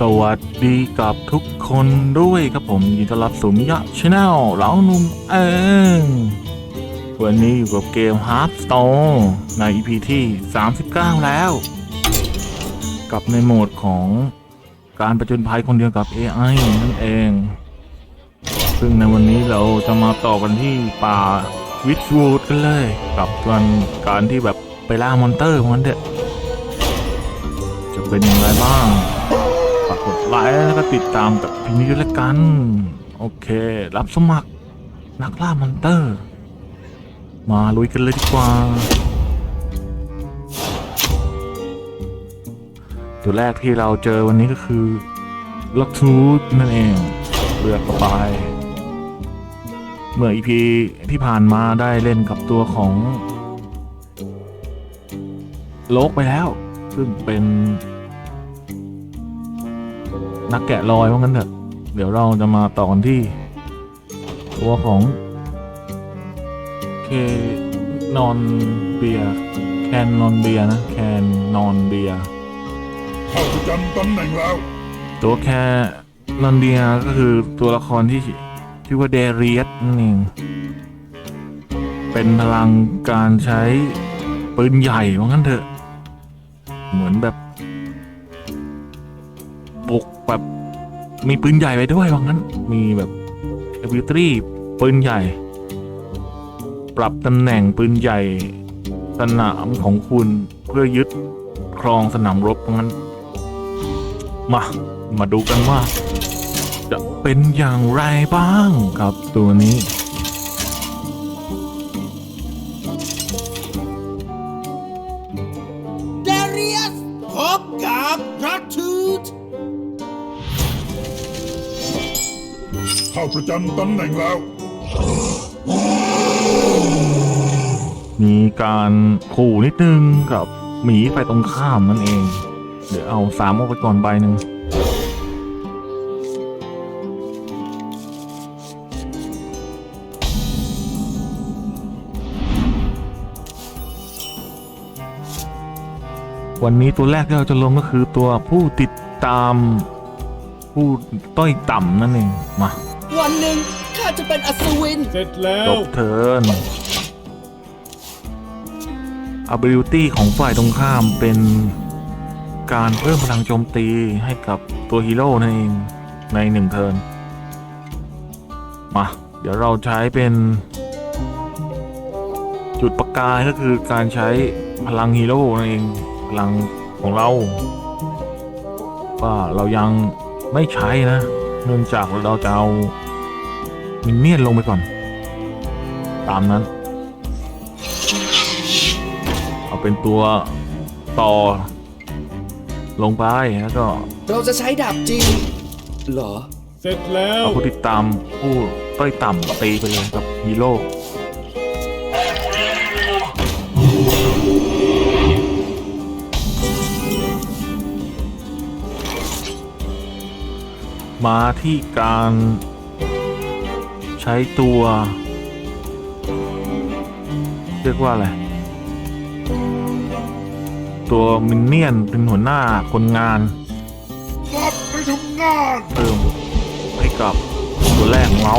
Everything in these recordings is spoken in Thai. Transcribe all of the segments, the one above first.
สวัสดีกับทุกคนด้วยครับผมยินดีต้อนรับสู่มิยะชาแนลเหลาหนุ่มเองวันนี้อยู่กับเกม h a r t s t o n e ใน EP ที่ 39 แล้ว กับในโหมดของการประจนภัยคนเดียวกับ AI นั่นเอง ซึ่งในวันนี้เราจะมาต่อกันที่ป่าวิชวูดกันเลย กับการการที่แบบไปล่ามอนเตอร์มันเด็ดจะเป็นอย่างไรบ้าง กดไลค์แล้วก็ติดตามกับพีนี้ด้วยละกัน โอเค รับสมัครนักล่ามอนเตอร์ มาลุยกันเลยดีกว่า ตัวแรกที่เราเจอวันนี้ก็คือล็อกทูธนั่นเองเลือกเข้าไปเมื่ออีพีที่ผ่านมาได้เล่นกับตัวของ โลกไปแล้ว ซึ่งเป็น นักแกะรอยว่างั้นเถอะเดี๋ยวเราจะมาต่อกันที่ ตัวของเคนอนเบียแคนนอนเบียนะแคนนอนเบียเข้าประจำตำแหน่งแล้ว ตัวแคนอนเบียก็คือตัวละครที่ชื่อว่าเดเรียสนั่นเองเป็นพลังการใช้ปืนใหญ่ว่างั้นเถอะ เหมือนแบบบุ กแบบมีปืนใหญ่ไปด้วยว่างั้น มีแบบเอวิตรีปืนใหญ่ ปรับตำแหน่งปืนใหญ่ สนามของคุณเพื่อยึดครองสนามรบว่างั้น มา มาดูกันว่า จะเป็นอย่างไรบ้างกับตัวนี้ จำตำแหน่งแล้ว มีการขู่นิดนึงกับหมีไปตรงข้ามนั่นเอง เดี๋ยวเอาสามออกไปก่อนใบหนึ่งวันนี้ตัวแรกที่เราจะลงก็คือตัวผู้ติดตามผู้ต้อยต่ำนั่นเองมา วันหนึ่งข้าจะเป็นอัศวิน เสร็จแล้จว บเทิร์น ability ของฝ่ายตรงข้ามเป็นการเพิ่มพลังโจมตีให้กับตัวฮีโร่นั่นเองในหนึ่งเทิร์น มา เดี๋ยวเราใช้เป็น จุดประกายก็คือการใช้พลังฮีโร่นั่นเอง พลังของเรา ว่าเรายังไม่ใช้นะ เนื่องจากเราจะเอา มินเนี่ยนลงไปก่อน ตามนั้น เอาเป็นตัวต่อ ลงไปแล้วก็เราจะใช้ดาบจริงเหรอ เสร็จแล้วเอาผู้ติดตามผู้ต้อยต่ำตีไปเลยกับฮีโร่มาที่การ ใช้ตัว เรียกว่าอะไร ตัวมินเนี่ยน เป็นหัวหน้าคนงานกลับไปทำงานเพิ่มให้กับตัวแรกของเรา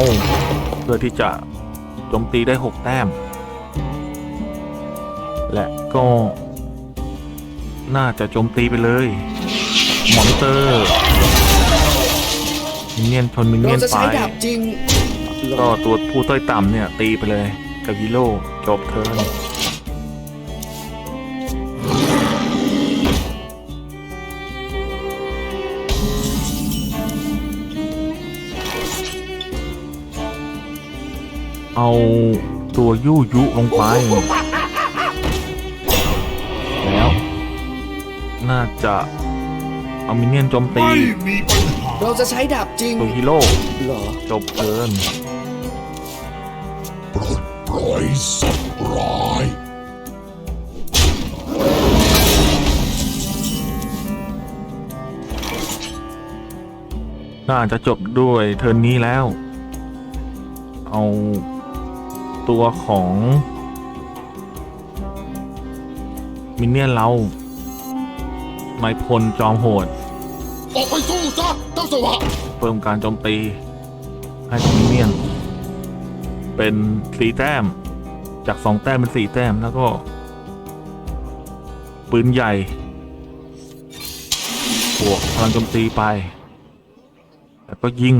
เพื่อที่จะโจมตีได้ 6 แต้ม และก็ น่าจะโจมตีไปเลยมอนเตอร์มินเนี่ยนชนมินเราเนี่ยนจะไปใช้ดาบจริงเหร ก็อตัวผู้ต้อยต่ำเนี่ย ตีไปเลยกับฮีโร่จบเทิร์นเอาตัวยู่ยุลงไป แล้ว น่าจะเอามินเนี่ยนโจมตีไม่มีปัญหาเราจะใช้ดาบจริงตัวฮีโร่เหรอ จบเทิร์น ปลดปล่อยสัตว์ร้ายน่าจะจบด้วยเทิร์นนี้แล้ว เอาตัวของ มินเนี่ยนเราไมพลจอมโหด ออกไปสู้ซะเจ้าสวะ เพิ่มการโจมตีให้กับมินเนี่ยน เป็นสี่แต้ม จากสองแต้มเป็นสี่แต้มแล้วก็ ปืนใหญ่บวกพลังโจมตีไป แล้วก็ยิง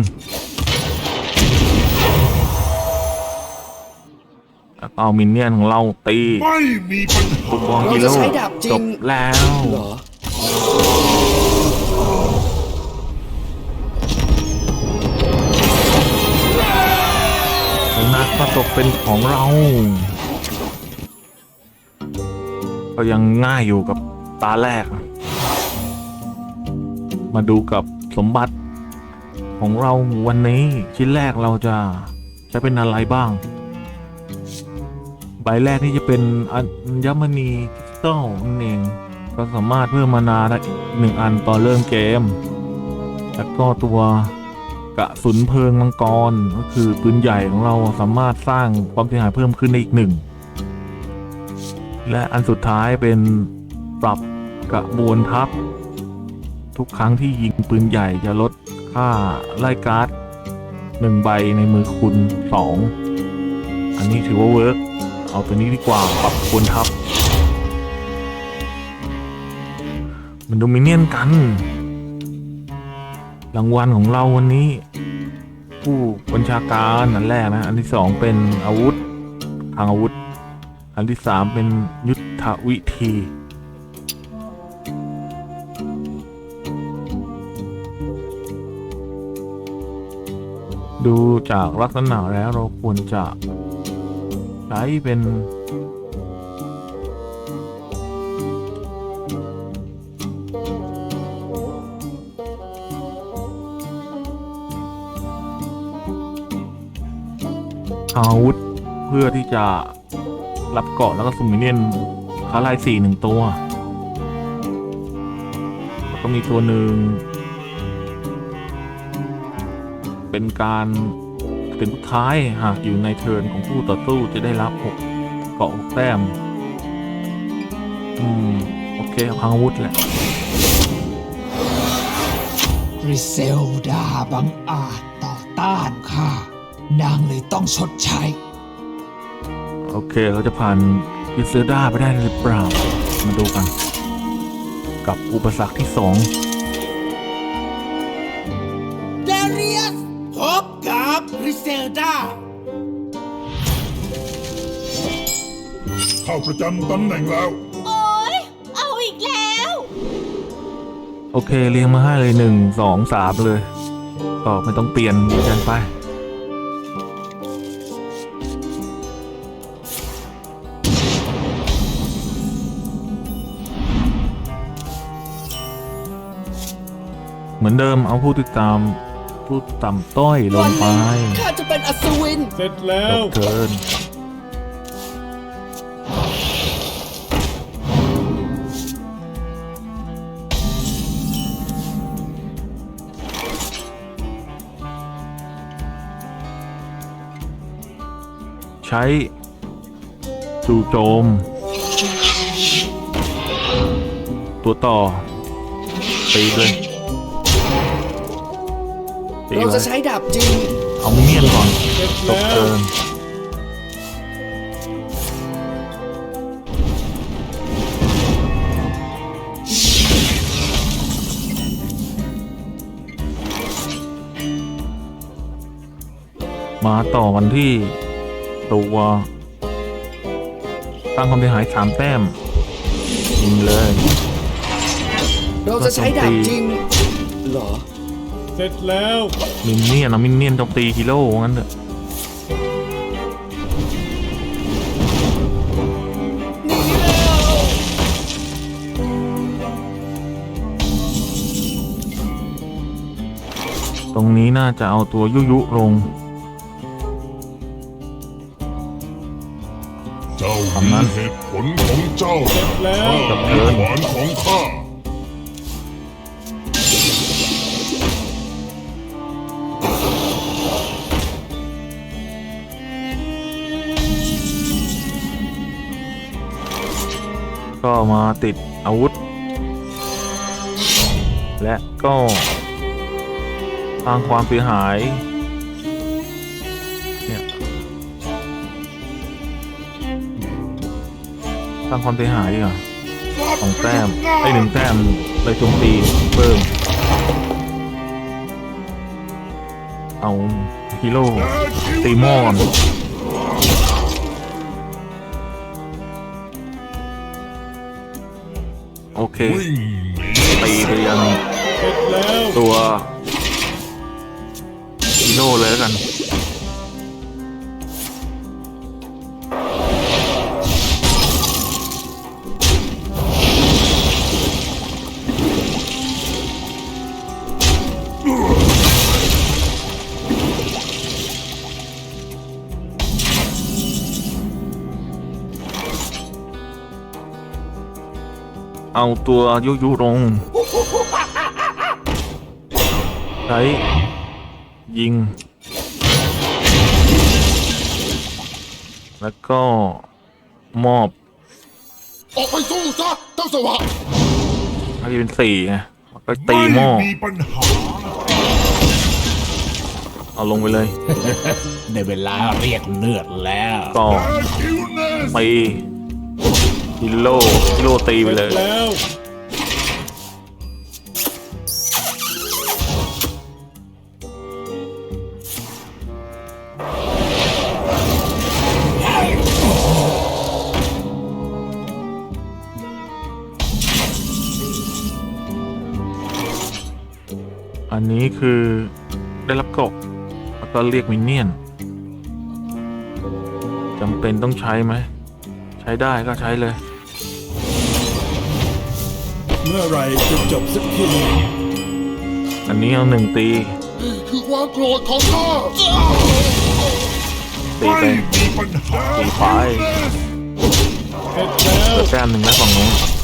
แล้วก็เอามินเนี่ยนของเราตีไม่มีปัญหาฟุตบอลเรากิจะโลใช้ดาบจริงจบแล้ว เหรอ ตกเป็นของเราก็ยังง่ายอยู่กับตาแรก มาดูกับสมบัติของเราวันนี้ชิ้นแรกเราจะใช้เป็นอะไรบ้าง ใบแรกนี่จะเป็นอัญมณีคริสตัลนั่นเองก็สามารถเพิ่มมานาได้อีกหนึ่งอันตอนเริ่มเกม แล้วก็ตัว กระสุนเพลิงมังกรก็คือปืนใหญ่ของเราสามารถสร้างความเสียหายเพิ่มขึ้นได้อีกหนึ่งและอันสุดท้ายเป็นปรับกระบวนทัพ ทุกครั้งที่ยิงปืนใหญ่จะลดค่าไล่การ์ดหนึ่งใบในมือคุณสองอันนี้ถือว่าเวิร์กเอาตัวนี้ดีกว่าปรับกระบวนทัพมันโดมิเนียนกัน รางวัลของเราวันนี้ ผู้บัญชาการอันแรกนะ อันที่สองเป็นอาวุธทางอาวุธ อันที่สามเป็นยุทธวิธีดูจากลักษณะแล้วเราควรจะใช้เป็น อาวุธ เพื่อที่จะรับเกาะแล้วก็ซุมมิเนียนคาไลายสี่หนึ่งตัว แล้วก็มีตัวหนึ่ง เป็นการเป็นสุดท้ายหากอยู่ในเทิร์นของผู้ต่อสู้จะได้รับหกเกาะหกแต้ม อืม โอเคพังอาวุธแหละริเซลดาบังอาจต่อต้าน นางเลยต้องชดใช้ โอเคเราจะผ่านยูเซอร์ด้าไปได้หรือเปล่า มาดูกัน กับอุปสรรคที่สองเดเรียสพบกับริเซลดาเข้าประจำตำแหน่งแล้ว โอ๊ย เอาอีกแล้ว โอเคเรียงมาให้เลยหนึ่งสองสามเลย ก็ไม่ต้องเปลี่ยนกันไป มือนเดิมเอาผู้ติดตามผู้ต่ำต้อยลงไปข้าจะเป็นอัศวิน เสร็จแล้จวบเทิร์นใช้จู่โจม ตัวต่อตีเลย ตีเราไว้จะใช้ดาบจริง เอามิเนียนก่อนเสร็จจบแล้วเทิร์นมาต่อกันที่ตัวตั้งความเสียหายสามแต้มยิงเลย เราจะใช้ดาบจริง เหรอ เสร็จแล้วมินเนี่ยนเอามินเนี่ยนโจมตีฮีโร่งั้นเถอะตรงนี้น่าจะเอาตัวยุยุลง เจ้าทำนั้มีนเหตุผลของเจ้าเสร็จแล้ว ข้ามีขวานของข้า ก็มาติดอาวุธ และก็สร้างความเสียหายเนี่ยสร้างความเสียหายดีกว่าสองแต้มไอ้หนึ่งแต้มเลยโจมตีเพิ่มเอาฮีโร่ตีมอน เควิ่งหนีตีไปยังตัวฮีโร่เลยแล้วกัน เอาตัวยุยุลงใช้ยิง แล้วก็มอบ ออกไปสู้ซะเจ้าสวะน่าจะเป็นสี่ไงแล้วก็ตีหม้อ มีปัญหา เอาลงไปเลยได้เวลาเรียกเลือดแล้ว ก็แอคิวเนสตี ฮิโร่ฮิโร่ตีไปเลยอันนี้คือได้รับกบแล้วก็เรียกมินเนี่ยนจำเป็นต้องใช้ไหม ใช้ได้ก็ใช้เลย เมื่อไหรจะจบสักทีอันนี้เอาหนึ่งตี นี่คือความโกรธของข้าตีไป ไม่มีปัญหาตีไป เสร็จแล้วเหลือแต้มหนึ่งแล้วฝั่งนู้น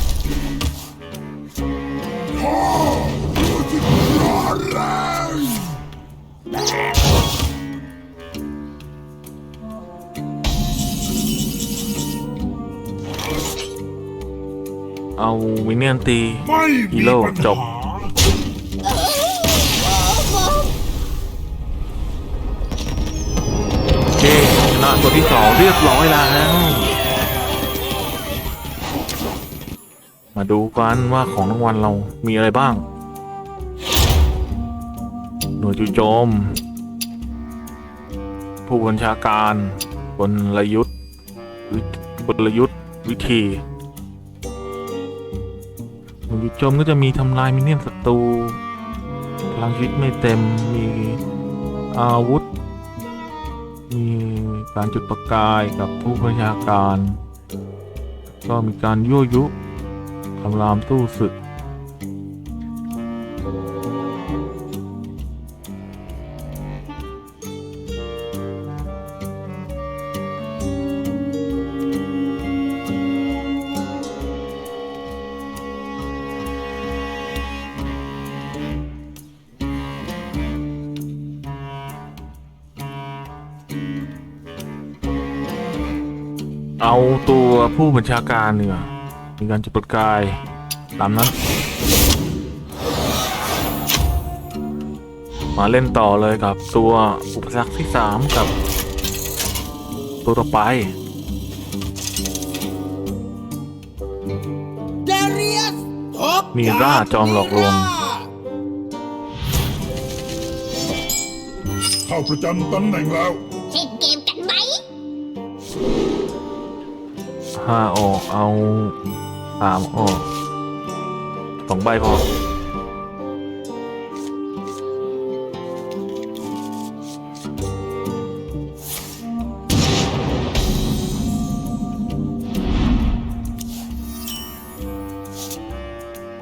เอาวินเนียนตีไม่ฮีมีโร่ปัญจบ หาโอเคชนะตัวที่สองเรียบร้อยแล้ว มาดูกันว่าของรางวัลเรามีอะไรบ้าง หน่วยจู่โจม ผู้บัญชาการกลยุทธ์วิกลยุทธ์วิธีหน่วย จู่โจมก็จะมีทำลายมินเนี่ยนศัตรูพลังชีวิตไม่เต็มมีอาวุธ มีการจุดประกายกับผู้บัญชาการ ก็มีการยั่วยุคำรามตู้ศึก ผู้บัญชาการเนี่ยมีการจุดประกายตามนั้น มาเล่นต่อเลยกับตัวอุปสรรคที่สามกับ ตัวต่อไปเดเรียสพบมีร่าจอมหลอกลวงเข้าประจำตำแหน่งแล้วเล่นเกม หมห้าออก เอาสามออกสองใบพอ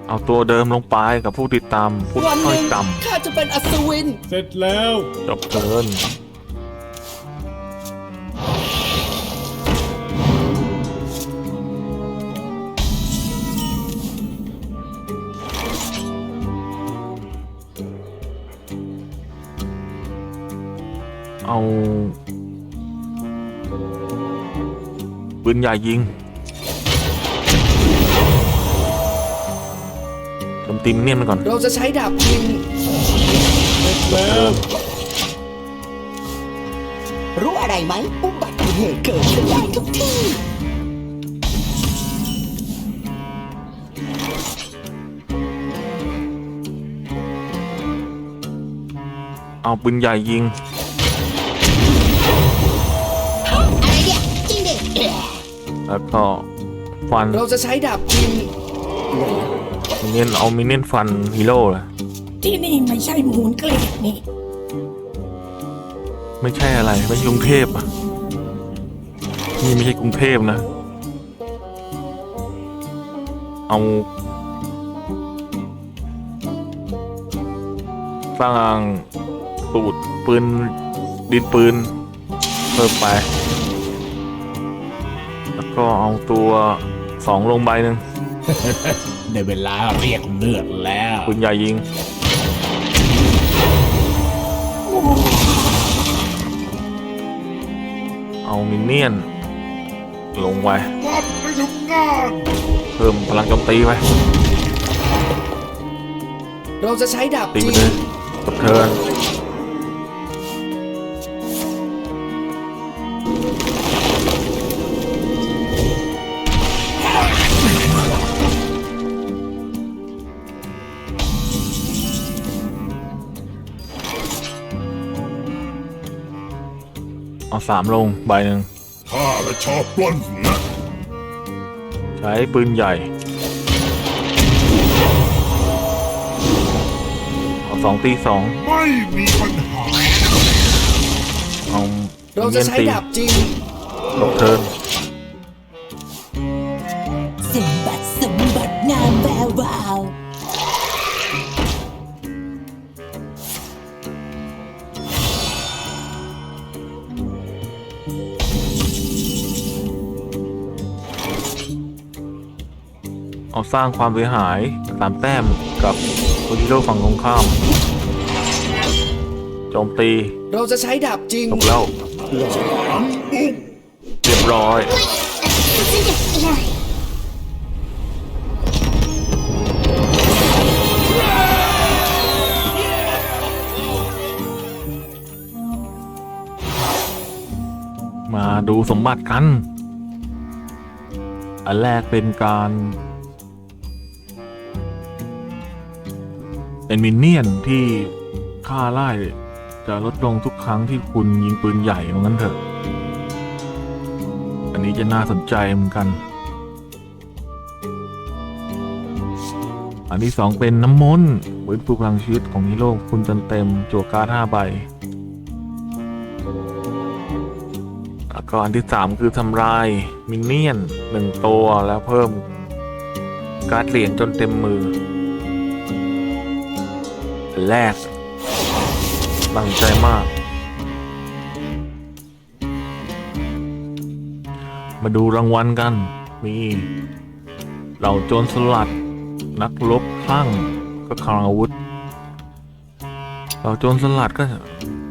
เอาตัวเดิมลงไปกับผู้ติดตามผู้วันหค่อยนึ่งจข้าจะเป็นอัศวิน เสร็จแล้วำจบเกิน เอาปืนใหญ่ยิงทจมตีมินเนี่ยนมันก่อน เราจะใช้ดาบพินเสร็จแล้วรู้อะไรไหมอุบัติเหตุเกิดขึ้นได้ทุกที่ เอาปืนใหญ่ยิง แล้วก็ฟันเราจะใช้ดาบพิน มินเนี่ยนเอามินเนี่ยนฟันฮีโร่เลยที่นี่ไม่ใช่มูลเกรดนี่ ไม่ใช่อะไรไม่ใช่กรุงเทพอะนี่ไม่ใช่กรุงเทพนะ เอาสร้างตูดปืนดินปืนเพิ่มไปแล้ว ก็เอาตัวสองลงใบหนึ่งในเวลาเรียกเลือดแล้วปืนใหญ่ยิง เอามินเนี่ยน ลงไปรับไปทำงานเพิ่มพลังโจมตีไปเราจะใช้ดาบตีพิไปนเลยกดเทิร์นเอ สามลงใบหนึ่งข้าและชอบปล้นนะใช้ปืนใหญ่เอาสองตีสองไม่มีปัญหาเอาเราจะใช้ตีดาบจริงกดเทิร์นสมบัติสมบั เอาสร้างความเสียหายสามแต้มกับโอจิโร่ฝั่งตรงข้าม โจมตีเราจะใช้ดาบจริง จบแล้วเรียบร้อย มาดูสมบัติกัน อันแรกเป็นการ เป็นมินเนี่ยนที่ค่าไล่จะลดลงทุกครั้งที่คุณยิงปืนใหญ่ตรงนั้นเถอะ อันนี้จะน่าสนใจเหมือนกัน อันที่สองเป็นน้ำมนต์ฟื้นฟูพลังชีวิตของฮีโร่คุณเต็มเต็มๆจั่วการ์ดห้าใบ แล้วก็อันที่สามคือทำลายมินเนี่ยนหนึ่งตัวแล้วเพิ่มการ์ดเหรียญจนเต็มมือ แรกตั้งใจมาก มาดูรางวัลกัน มีเหล่าโจรสลัด นักรบคลั่งก็คลังอาวุธ เหล่าโจรสลัดก็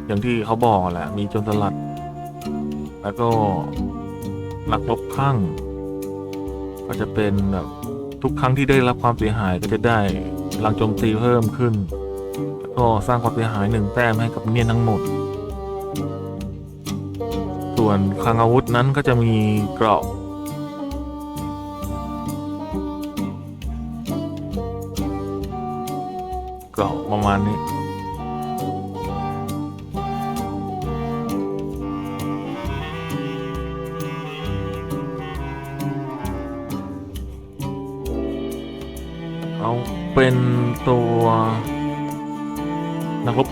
อย่างที่เขาบอกแหละ มีโจรสลัด แล้วก็นักรบคลั่ง ก็จะเป็นแบบทุกครั้งที่ได้รับความเสียหายก็จะได้พลังโจมตีเพิ่มขึ้น ก็สร้างความเสียหายหนึ่งแต้มให้กับเนียนทั้งหมด ส่วนคลังอาวุธนั้นก็จะมีเกราะ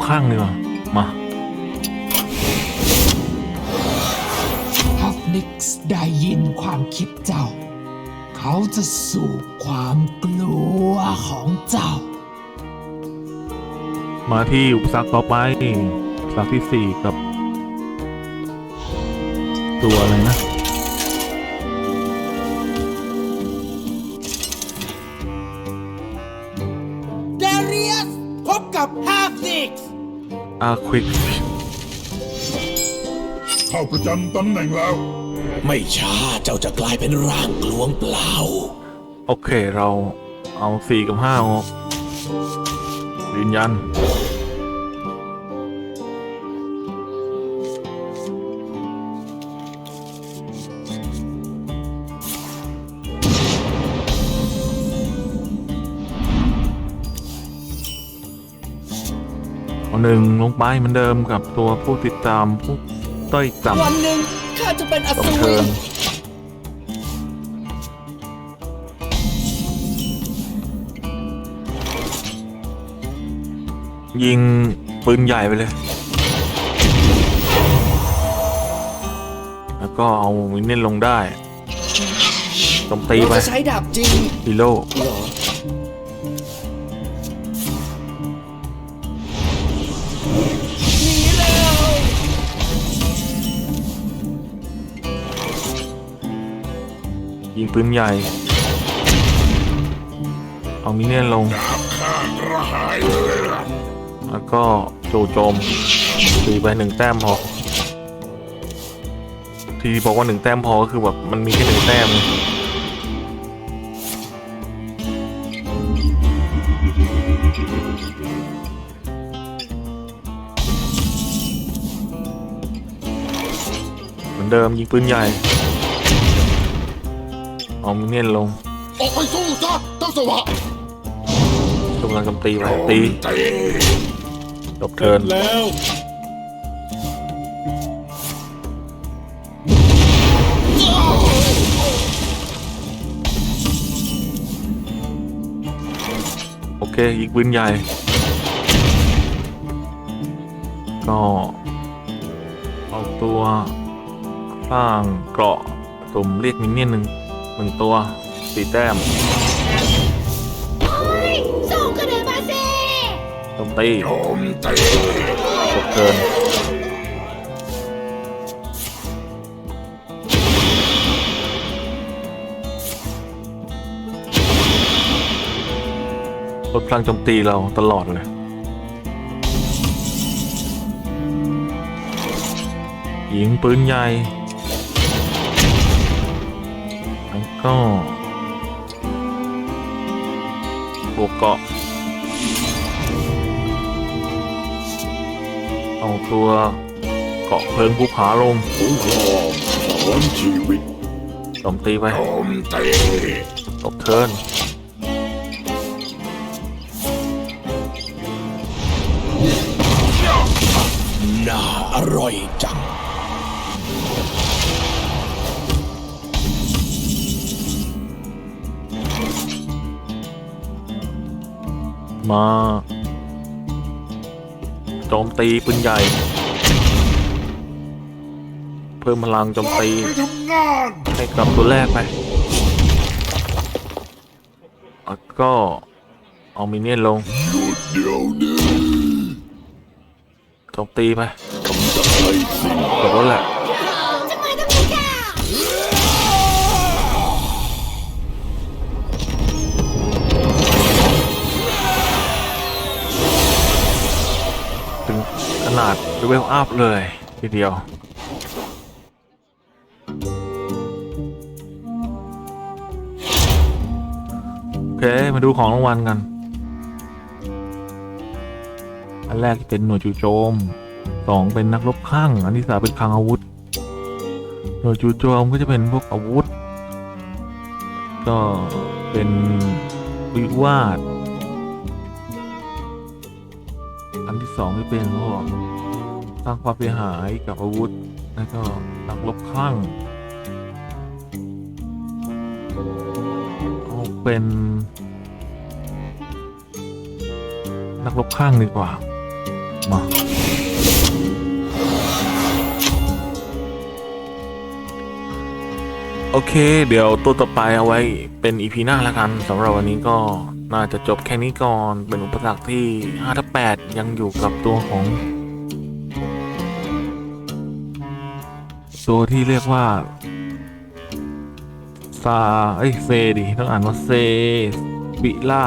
ข้างดีกว่ามาฮัฟนิกส์ได้ยินความคิดเจ้า เขาจะสูบความกลัวของเจ้า มาที่อุปสรรคต่อไปอุปสรรคที่สี่กับ ตัวอะไรนะ อาควิกเข้าประจำตำแหน่งแล้ว ไม่ช้าเจ้าจะกลายเป็นร่างกลวงเปล่า โอเคเราเอาสี่กับห้าออกยืนยัน หนึ่งลงไปเหมือนเดิมกับตัวผู้ติดตามผู้ต้อยต่ำวันหนึ่งข้าจะเป็นอต้องสูเชิรญยิงปืนใหญ่ไปเลย แล้วก็เอามินเนี่ยนลงได้โจมตีเราไปจะใช้ดาบจริงฮีโร่เหรอ ปืนใหญ่ เอามินเนี่ยนลง แล้วก็โจโจมตีไปหนึ่งแต้มพอ ที่บอกว่าหนึ่งแต้มพอก็คือแบบมันมีแค่หนึ่งแต้มเหมือนเดิมยิงปืนใหญ่ เอามินเนี่ยนลงออกไปสู้ซะเจ้าสวะกำลังกำตีไปตีตีจบเทิร์นแล้วโอเคยิงปืนใหญ่ ก็เอาตัวสร้างเกราะตุ่มเรียกมินเนี่ยนหนึ่ง หนึ่งตัวสีแต้มส่งกันเลยมาสิโจมตีโจมตีจบเทิร์นลดพลังโจมตีเราตลอดเลยยิงปืนใหญ่ ก็บวกเกาะ เอาตัวเกาะเพลิงภูผาลงคุ้มครองสอนชีวิตโจมตีไปโจมตีจบเทิร์นน่าอร่อยจัง มาโจมตีปืนใหญ่ เพิ่มพลังโจมตีให้กับตัวแรกไปแล้วก็เอามินเนี่ยนลงโจมตีไปกำจัดให้สิ้นจบแล้วแหละ งขนาดเวลอัพเลยทีเดียวโอเค มาดูของรางวัลกัน อันแรกเป็นหน่วยจู่โจมสองเป็นนักรบข้าง อันที่สามเป็นคลังอาวุธ หน่วยจู่โจมก็จะเป็นพวกอาวุธ ก็เป็นวิวาท สองที่เป็นพวกสร้างความเสียหายกับอาวุธ แล้วก็นักรบข้างเอาเป็น นักรบข้างดีกว่า มาโอเค เดี๋ยวตัวต่อไปเอาไว้เป็นอีพีหน้าล้วกันสำหรับวันนี้ก็ น่าจะจบแค่นี้ก่อนเป็นอุปสรรคที่5ทับ8ยังอยู่กับตัวของ ตัวที่เรียกว่าซาเอ้เซดิต้องอ่านว่าเซฟิล่า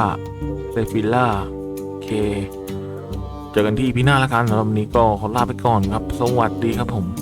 เซฟิล่าโอเค เจอกันที่อีพีหน้าแล้วกันสำหรับวันนี้ก็ขอลาไปก่อนครับ สวัสดีครับผม